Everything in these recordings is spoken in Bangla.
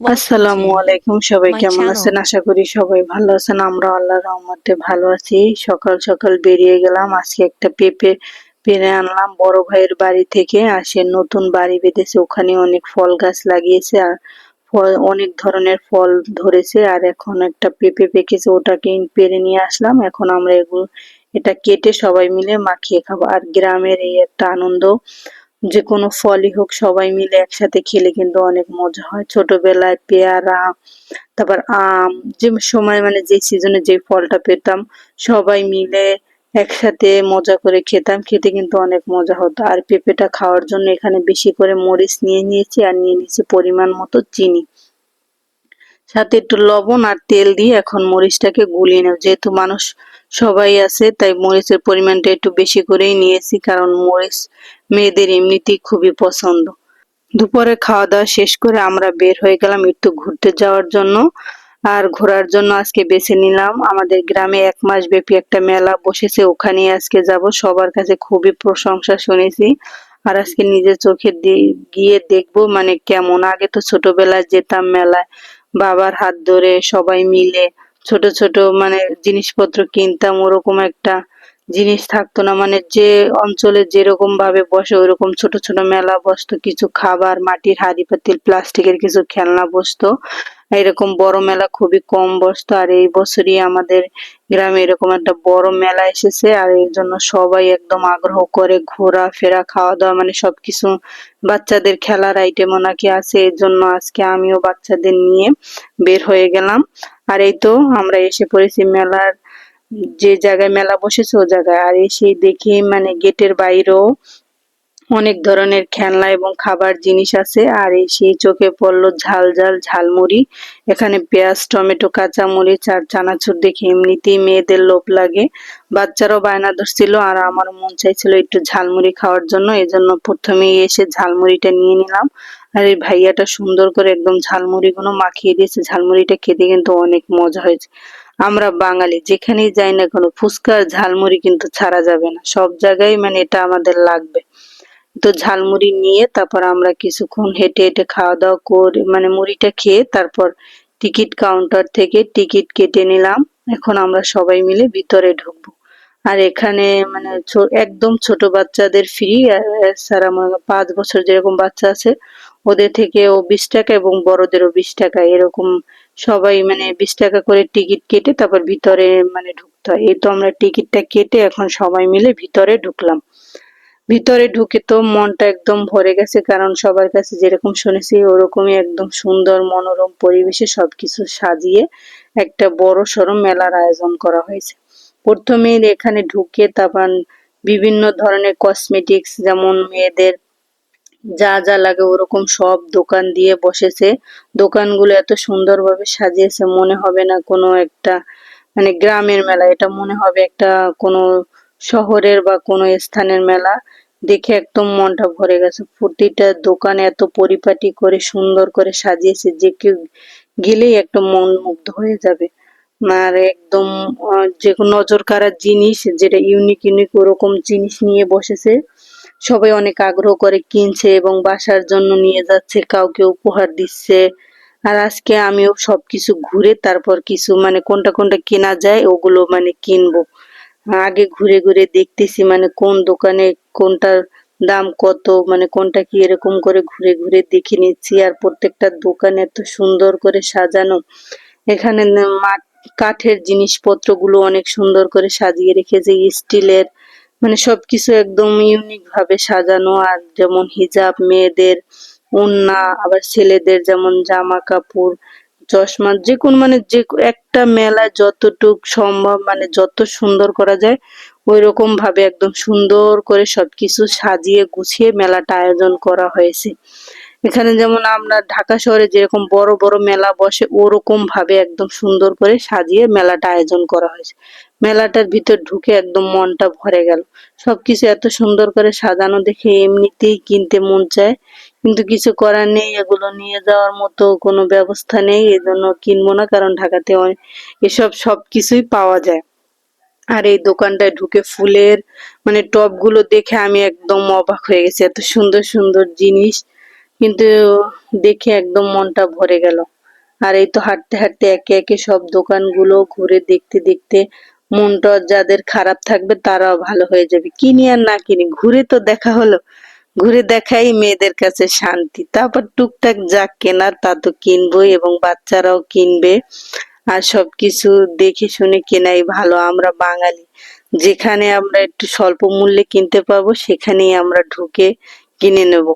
আসসালামু আলাইকুম সবাই কেমন আছেন? আশা করি সবাই ভালো আছেন। আমরা আল্লাহর রহমতে ভালো আছি। সকাল সকাল বেরিয়ে গেলাম। আজকে একটা পেঁপে পেরে আনলাম। বড় ভাইয়ের বাড়ি থেকে আর সে নতুন বাড়ি বেঁধেছে। ওখানে অনেক ফল গাছ লাগিয়েছে আর ফল অনেক ধরনের ফল ধরেছে আর এখন একটা পেঁপে পেকেছে। ওটাকে পেরে নিয়ে আসলাম। এখন আমরা এগুলো এটা কেটে সবাই মিলে মাখিয়ে খাব। আর গ্রামের এই একটা আনন্দ যে কোনো ফলই হোক, সবাই মিলে একসাথে খেলে কিন্তু অনেক মজা হয়। ছোটবেলায় পেয়ারা, তারপর আম, যে সময় মানে যে সিজনে যে ফলটা পেতাম, সবাই মিলে একসাথে মজা করে খেতাম, খেতে কিন্তু অনেক মজা হতো। আর পেঁপেটা খাওয়ার জন্য এখানে বেশি করে মরিচ নিয়ে নিয়েছি আর নিয়ে নিয়েছি পরিমাণ মতো চিনি। সাথে একটু লবণ আর তেল দিয়ে এখন মরিচটাকে গুলিয়ে নেব। যেহেতু মানুষ সবাই আছে, তাই মরিচের পরিমাণটা একটু বেশি করেই নিয়েছি, কারণ মরিচ মেয়েদের এমনিতেই খুবই পছন্দ। দুপুরে খাওয়া দাওয়া শেষ করে আমরা বের হয়ে গেলাম একটু ঘুরতে যাওয়ার জন্য। আর ঘোরার জন্য আজকে বেছে নিলাম। আমাদের গ্রামে এক মাস ব্যাপী একটা মেলা বসেছে ওখানে আজকে যাব। সবার কাছে খুবই প্রশংসা শুনেছি। আর আজকে নিজের চোখে গিয়ে দেখব মানে কেমন। আগে তো ছোটবেলায় যেতাম মেলায়, বাবার হাত ধরে সবাই মিলে ছোট ছোট মানে জিনিসপত্র কিনতাম, ওরকম একটা জিনিস থাকতো না। মানে যে অঞ্চলে যেরকম ভাবে বসে ওইরকম ছোট ছোট মেলা বসতো, কিছু খাবার, মাটির হাড়ি পাতিল, প্লাস্টিকের কিছু খেলনা বসতো। এরকম বড় মেলা খুবই কম বসতো। আর এই বছরই আমাদের গ্রামে এরকম একটা বড় মেলা এসেছে। আর এই জন্য সবাই একদম আগ্রহ করে ঘোরা ফেরা খাওয়া দাওয়া মানে সবকিছু বাচ্চাদের খেলার আইটেমও নাকি আছে। এর জন্য আজকে আমিও বাচ্চাদের নিয়ে বের হয়ে গেলাম। আর এই তো আমরা এসে পড়েছি মেলার যে জায়গায় মেলা বসেছে ও জায়গায়। আর এসে দেখি মানে গেটের বাইরেও অনেক ধরনের খেলনা এবং খাবার জিনিস আছে। আর এই সেই চোখে পড়ল ঝাল ঝাল ঝালমুড়ি। এখানে পেঁয়াজ, টমেটো কাঁচা মরিচ আর চানাচুর দেখে এমনিতেই মেয়েদের লোভ লাগে। বাচ্চারাও বায়না ধরছিল আর আমার মন চাইছিল একটু ঝালমুড়ি খাওয়ার জন্য। এই জন্য প্রথমেই এসে ঝালমুড়িটা নিয়ে নিলাম। আর এই ভাইয়াটা সুন্দর করে একদম ঝালমুড়িগুলো মাখিয়ে দিয়েছে। ঝালমুড়িটা খেতে কিন্তু অনেক মজা হয়েছে। আমরা বাঙালি, যেখানেই যাই না কোনো ফুচকার ঝালমুড়ি কিন্তু ছাড়া যাবে না। সব জায়গায় মানে এটা আমাদের লাগবে। তো ঝালমুড়ি নিয়ে তারপর আমরা কিছুক্ষণ হেঁটে হেঁটে খাওয়া দাওয়া করে মানে মুড়িটা খেয়ে তারপর টিকিট কাউন্টার থেকে টিকিট কেটে নিলাম। এখন আমরা সবাই মিলে ভিতরে ঢুকবো। আর এখানে মানে একদম ছোট বাচ্চাদের ফ্রি সারা পাঁচ বছর যেরকম বাচ্চা আছে, ওদের থেকেও বিশ টাকা এবং বড়দেরও বিশ টাকা, এরকম সবাই মানে বিশ টাকা করে টিকিট কেটে তারপর ভিতরে মানে ঢুকতে হয়। এই তো আমরা টিকিটটা কেটে এখন সবাই মিলে ভিতরে ঢুকলাম। ভিতরে ঢুকে তো মনটা একদম ভরে গেছে, কারণ সবার কাছে যেরকম শুনেছি ওরকমই একদম সুন্দর মনোরম পরিবেশে সবকিছু সাজিয়ে একটা বড় সড়ো মেলার আয়োজন করা হয়েছে। প্রথমে এখানে ঢুকে তারপর বিভিন্ন ধরনের কসমেটিক্স যেমন মেয়েদের যা যা লাগে ওরকম সব দোকান দিয়ে বসেছে। দোকানগুলো এত সুন্দরভাবে সাজিয়েছে, মনে হবে না কোনো একটা মানে গ্রামের মেলা, এটা মনে হবে একটা কোনো শহরের বা কোনো স্থানের মেলা। দেখে একদম মনটা ভরে গেছে। প্রতিটা দোকান এত পরিপাটি করে, সুন্দর করে সাজিয়েছে যে কেউ গেলেই একটা মন মুগ্ধ হয়ে যাবে। আর একদম যে নজর কাড়ার জিনিস, যেটা ইউনিক ইউনিক ওরকম জিনিস নিয়ে বসেছে সবাই অনেক আগ্রহ করে কিনছে এবং বাসার জন্য নিয়ে যাচ্ছে, কাউকে উপহার দিচ্ছে। আর আজকে আমিও সবকিছু ঘুরে তারপর কিছু মানে কোনটা কোনটা কেনা যায় ওগুলো মানে কিনবো। আগে ঘুরে ঘুরে দেখতেছি মানে কোন দোকানে কোনটার দাম কত মানে কোনটা কি এরকম করে ঘুরে ঘুরে দেখে নিচ্ছি। আর প্রত্যেকটা দোকান এত সুন্দর করে সাজানো। এখানে কাঠের জিনিসপত্রগুলো অনেক সুন্দর করে সাজিয়ে রেখেছে, স্টিলের মানে সবকিছু একদম ইউনিক ভাবে সাজানো। আর যেমন হিজাব মেয়েদের, ওড়না, আবার ছেলেদের যেমন জামা কাপড় চশমা যে কোন মানে যে একটা মেলায় যতটুক সম্ভব মানে যত সুন্দর করা যায় ওই রকম ভাবে একদম সুন্দর করে সবকিছু সাজিয়ে গুছিয়ে মেলাটা আয়োজন করা হয়েছে। এখানে যেমন আমরা ঢাকা শহরে যেরকম বড় বড় মেলা বসে, ওরকম ভাবে একদম সুন্দর করে সাজিয়ে মেলাটা আয়োজন করা হয়েছে। মেলাটার ভিতর ঢুকে একদম মনটা ভরে গেল। সবকিছু এত সুন্দর করে সাজানো দেখে এমনিতেই কিনতে মন চায়। কিন্তু কিছু করার নেই, এগুলো নিয়ে যাওয়ার মতো কোনো ব্যবস্থা নেই, এজন্য কিনবো না, কারণ ঢাকাতে এসব সবকিছুই পাওয়া যায়। আর এই দোকানটায় ঢুকে ফুলের মানে টবগুলো দেখে আমি একদম অবাক হয়ে গেছি, এত সুন্দর সুন্দর জিনিস। কিন্তু দেখে একদম মনটা ভরে গেল। আর এই তো হাঁটতে হাঁটতে একে একে সব দোকানগুলো ঘুরে দেখতে দেখতে মনটা যাদের খারাপ থাকবে তারাও ভালো হয়ে যাবে। কিনি আর না কিনি, ঘুরে তো দেখা হলো। ঘুরে দেখাই মেয়েদের কাছে শান্তি। তারপর টুকটাক যা কেনার তা তো কিনবই এবং বাচ্চারাও কিনবে। আর সবকিছু দেখে শুনে কেনাই ভালো। আমরা বাঙালি। যেখানে আমরা একটু স্বল্প মূল্যে কিনতে পারব, সেখানেই আমরা ঢুকে কিনে নেব।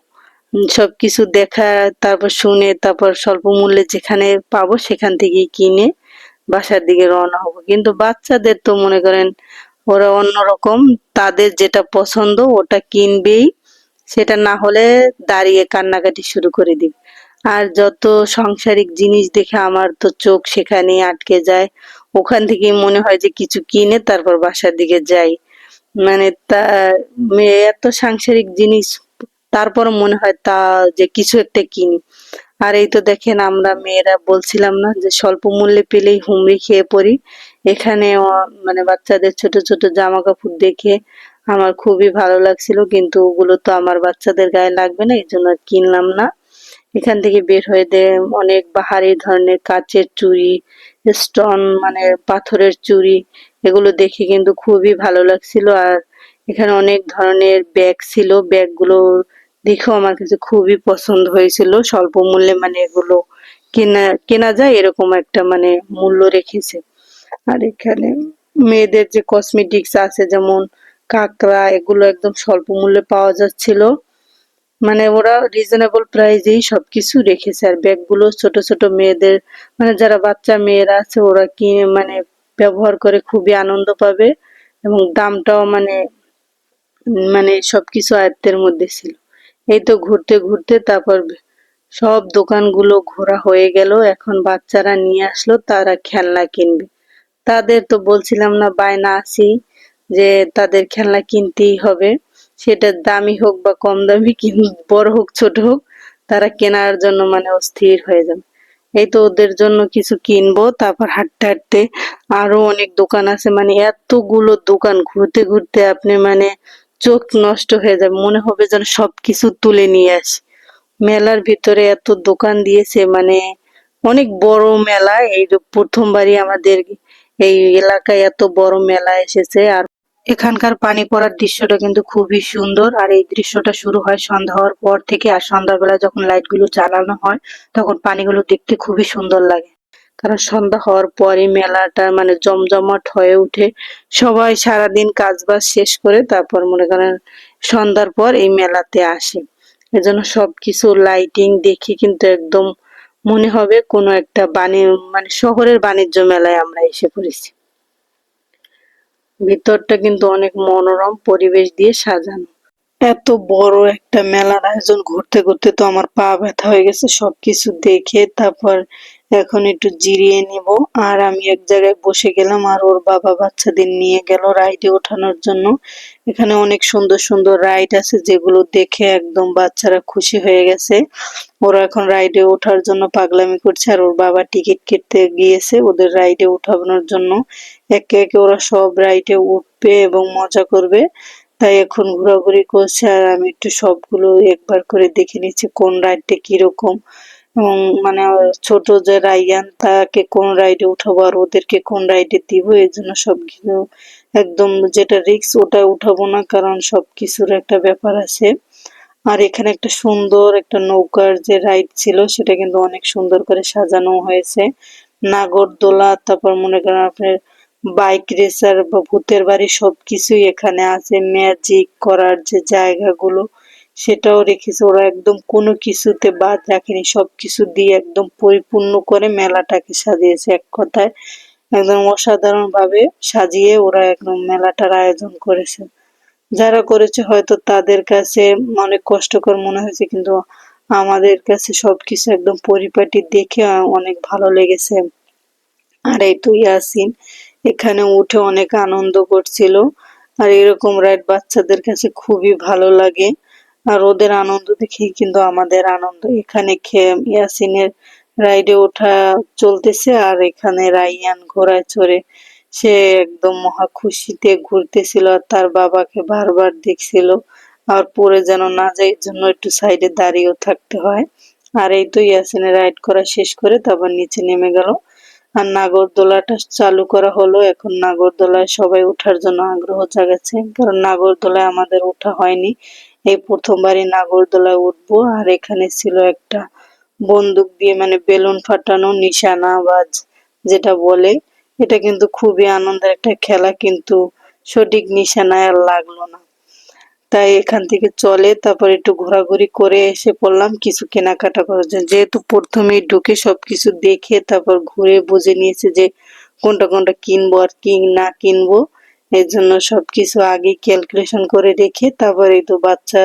সবকিছু দেখা, তারপর শুনে, তারপর স্বল্প মূল্যে যেখানে পাবো, সেখান থেকেই কিনে বাসার দিকে রওনা হব। কিন্তু বাচ্চাদের তো মনে করেন, ওরা অন্যরকম। তাদের যেটা পছন্দ, ওটা কিনবেই। সেটা না হলে দাঁড়িয়ে কান্নাকাটি শুরু করে দিবে। আর যত সাংসারিক জিনিস দেখে আমার তো চোখ সেখানেই আটকে যায়। ওখান থেকে মনে হয় যে কিছু কিনে তারপর বাসার দিকে যাই। মানে তা, এত সাংসারিক জিনিস তারপর মনে হয় তা যে কিছু একটা কিনি। আর এই তো দেখেন আমরা মেয়েরা বলছিলাম না যে স্বল্প মূল্যে পেলেই হুমড়ি খেয়ে পড়ি। এখানে মানে বাচ্চাদের ছোট ছোট জামা কাপড় দেখে আমার খুবই ভালো লাগছিল, কিন্তু ওগুলো তো আমার বাচ্চাদের গায়ে লাগবে না এই জন্য কিনলাম না। এখান থেকে বের হয়ে দে, অনেক বাহারি ধরনের কাচের চুড়ি, স্টোন মানে পাথরের চুড়ি, এগুলো দেখে কিন্তু খুবই ভালো লাগছিল। আর এখানে অনেক ধরনের ব্যাগ ছিল, ব্যাগগুলো দেখেও আমার কাছে খুবই পছন্দ হয়েছিল। স্বল্প মূল্যে মানে এগুলো কেনা কেনা যায় এরকম একটা মানে মূল্য রেখেছে। আর এখানে মেয়েদের যে কসমেটিক্স আছে, যেমন কাঁকড়া, এগুলো একদম স্বল্প মূল্যে পাওয়া যাচ্ছিল। মানে ওরা রিজনেবল প্রাইজেই সবকিছু রেখেছে। আর ব্যাগগুলো ছোট ছোট মেয়েদের মানে যারা বাচ্চা মেয়েরা আছে, ওরা কিনে মানে ব্যবহার করে খুবই আনন্দ পাবে এবং দামটাও মানে মানে সবকিছু আয়ত্তের মধ্যে ছিল। এই তো ঘুরতে ঘুরতে তারপর সব দোকানগুলো ঘোরা হয়ে গেল। এখন বাচ্চারা নিয়ে আসলো, তারা খেলনা কিনবে। তাদের তো বলছিলাম না, বায়না আছি যে তাদের খেলনা কিনতেই হবে। সেটা দামি হোক বা কম দামি বড় হোক, ছোট হোক, তারা কেনার জন্য মানে অস্থির হয়ে যাবে। এই তো ওদের জন্য কিছু কিনবো। তারপর হাঁটতে হাঁটতে আরও অনেক দোকান আছে। মানে এতগুলো দোকান ঘুরতে ঘুরতে আপনি মানে চোখ নষ্ট হয়ে যাবে, মনে হবে যেন সবকিছু তুলে নিয়ে আসি। মেলার ভিতরে এত দোকান দিয়েছে মানে অনেক বড় মেলা, এই প্রথমবারই আমাদের এই এলাকায় এত বড় মেলা এসেছে। আর এখানকার পানি পড়ার দৃশ্যটা কিন্তু খুবই সুন্দর, আর এই দৃশ্যটা শুরু হয় সন্ধ্যা হওয়ার পর থেকে, আর সন্ধ্যাবেলা যখন লাইটগুলো জ্বালানো হয়, তখন পানিগুলো দেখতে খুবই সুন্দর লাগে। কারণ সন্ধ্যা হওয়ার পরই মেলাটা মানে জমজমাট হয়ে উঠে সবাই সারাদিন কাজ বাজ শেষ করে তারপর মনে করেন সন্ধ্যার পর এই মেলাতে আসে। এজন্য সবকিছু লাইটিং দেখে কিন্তু একদম মনে হবে কোনো একটা বাণী মানে শহরের বাণিজ্য মেলায় আমরা এসে পড়েছি। ভিতরটা কিন্তু অনেক মনোরম পরিবেশ দিয়ে সাজানো। এত বড় একটা মেলার আয়োজন ঘুরতে ঘুরতে তো আমার পা ব্যথা হয়ে গেছে, সবকিছু দেখে তারপর এখন একটু জিরিয়ে নিব। আর আমি এক জায়গায় বসে গেলাম, আর ওর বাবা বাচ্চাদের নিয়ে গেল রাইডে ওঠানোর জন্য। এখানে অনেক সুন্দর সুন্দর রাইড আছে, যেগুলো দেখে একদম বাচ্চারা খুশি হয়ে গেছে। ওরা এখন রাইডে ওঠার জন্য পাগলামি করছে, আর ওর বাবা টিকিট কেটে গিয়েছে ওদের রাইডে উঠানোর জন্য। একে একে ওরা সব রাইডে উঠবে এবং মজা করবে। তাই এখন ঘোরাঘুরি করছে, আর আমি একটু সবগুলো একবার করে দেখে নিচ্ছি কোন রাইডটা কীরকম। এবং মানে ছোট যে রাইয়ান, তাকে কোন রাইডে উঠাবো আর ওদেরকে কোন রাইডে দিব, এই জন্য সবকিছু একদম যেটা রিক্স ওটা উঠাবো না, কারণ সবকিছুর একটা ব্যাপার আছে। আর এখানে একটা সুন্দর একটা নৌকার যে রাইড ছিল, সেটা কিন্তু অনেক সুন্দর করে সাজানো হয়েছে। নাগরদোলা, তারপর মনে করেন আপনার বাইক রেসার বা ভূতের বাড়ি সবকিছুই এখানে আছে। ম্যাজিক করার যে জায়গাগুলো সেটাও রেখেছে। ওরা একদম কোনো কিছুতে বাদ রাখেনি। সবকিছু দিয়ে একদম পরিপূর্ণ করে মেলাটাকে সাজিয়েছে এক কথায়। একদম অসাধারণ ভাবে সাজিয়ে ওরা একদম মেলাটার আয়োজন করেছে। যারা করেছে হয়তো তাদের কাছে অনেক কষ্টকর মনে হয়েছে, কিন্তু আমাদের কাছে সবকিছু একদম পরিপাটি দেখে অনেক ভালো লেগেছে। আর এই তো ইয়াসিন, এখানে উঠে অনেক আনন্দ করছিল। আর এরকম রাইড বাচ্চাদের কাছে খুবই ভালো লাগে। আর ওদের আনন্দ দেখেই কিন্তু আমাদের আনন্দ। এখানে ইয়াসিনের রাইডে ওঠা চলতেছে আর এখানে রাইয়ান ঘোড়ায় চড়ে সে একদম মহা খুশিতে ঘুরতেছিল আর তার বাবাকে বারবার দেখছিল আর পরে যেন না যায় জন্য একটু সাইডে দাঁড়িয়েও থাকতে হয়। আর এই তো ইয়াসিনে রাইড করা শেষ করে তারপর নিচে নেমে গেল। আর নাগরদোলাটা চালু করা হলো। এখন নাগরদোলায় সবাই ওঠার জন্য আগ্রহ জাগাচ্ছে। কারণ নাগরদোলায় আমাদের ওঠা হয়নি। এই প্রথমবারই নাগরদোলায় উঠবো। আর এখানে ছিল একটা বন্দুক দিয়ে মানে বেলুন ফাটানো, নিশানাবাজ যেটা বলে। এটা কিন্তু খুবই আনন্দের একটা খেলা, কিন্তু সঠিক নিশানায় আর লাগল না। তাই এখান থেকে চলে, তারপর একটু ঘোরাঘুরি করে এসে পড়লাম কিছু কেনাকাটা করার জন্য। যেহেতু প্রথমেই ঢুকে সবকিছু দেখে, তারপর ঘুরে বুঝে নিয়েছে যে কোনটা কোনটা কিনবো আর কি না কিনবো। এর জন্য সবকিছু আগে ক্যালকুলেশন করে রেখে তারপরে তো বাচ্চা,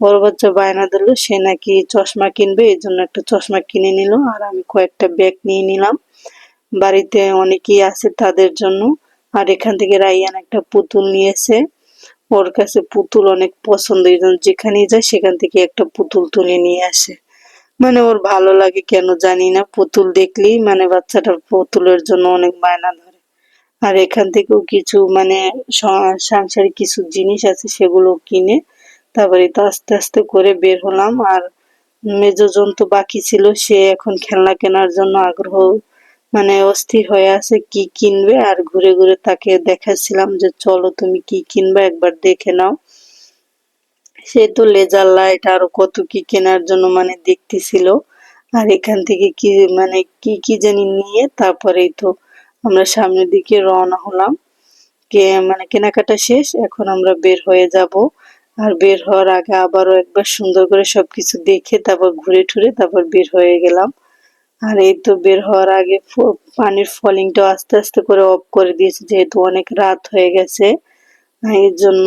বড় বাচ্চা বায়না দিল সে নাকি চশমা কিনবে এই জন্য একটা চশমা কিনে নিল আর আমি কয়েকটা ব্যাগ নিয়ে নিলাম। বাড়িতে অনেকেই আছে তাদের জন্য। আর এখান থেকে রাইয়ান একটা পুতুল নিয়েছে। ওর কাছে পুতুল অনেক পছন্দ এই জন্য যেখানেই যায় সেখান থেকে একটা পুতুল তুলে নিয়ে আসে। মানে ওর ভালো লাগে কেন জানি না, পুতুল দেখলেই মানে বাচ্চাটার পুতুলের জন্য অনেক বায়না ধরে। আর এখান থেকেও কিছু মানে সাংসারিক কিছু জিনিস আছে সেগুলো কিনে তারপরে তো আস্তে আস্তে করে বের হলাম। আর মেজোজন তো বাকি ছিল, সে এখন খেলনা কেনার জন্য আগ্রহ মানে অস্থির হয়ে আছে কি কিনবে। আর ঘুরে ঘুরে তাকে দেখাচ্ছিলাম যে, চলো তুমি কি কিনবে একবার দেখে নাও। সে তো লেজার লাইট আরও কত কি কেনার জন্য মানে দেখতেছিল। আর এখান থেকে কি মানে কি কি জানি নিয়ে তারপরেই তো আমরা সামনের দিকে রওনা হলাম। কে মানে কেনাকাটা শেষ, এখন আমরা বের হয়ে যাব। আর বের হওয়ার আগে আবারও একবার সুন্দর করে সবকিছু দেখে তারপর ঘুরে টুরে তারপর বের হয়ে গেলাম। আর এই তো বের হওয়ার আগে পানির ফলিংটা আস্তে আস্তে করে অফ করে দিয়েছে, যেহেতু অনেক রাত হয়ে গেছে। এর জন্য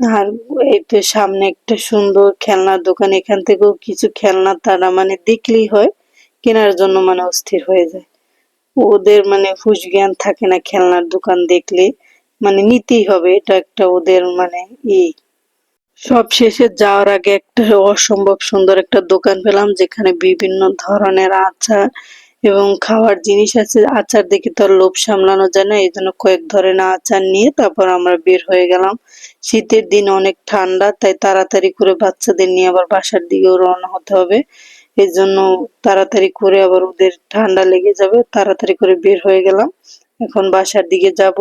আর এই তো সামনে একটা সুন্দর খেলনার দোকান, এখান থেকেও কিছু খেলনা তারা মানে দেখলেই হয়, কেনার জন্য মানে অস্থির হয়ে যায়। ওদের মানে জ্ঞান থাকে না খেলনার দোকান দেখলে মানে নিতেই হবে, এটা একটা ওদের মানে ই। সব শেষে যাওয়ার আগে একটা অসম্ভব সুন্দর একটা দোকান পেলাম, যেখানে বিভিন্ন ধরনের আচার এবং খাওয়ার জিনিস আছে। আচার দেখে তো আর লোভ সামলানো যায় না এই জন্য কয়েক ধরনের আচার নিয়ে তারপর আমরা বের হয়ে গেলাম। শীতের দিন অনেক ঠান্ডা, তাই তাড়াতাড়ি করে বাচ্চাদের নিয়ে আবার বাসার দিকেও রওনা হতে হবে। এই জন্য তাড়াতাড়ি করে আবার ওদের ঠান্ডা লেগে যাবে, তাড়াতাড়ি করে বের হয়ে গেলাম। এখন বাসার দিকে যাব।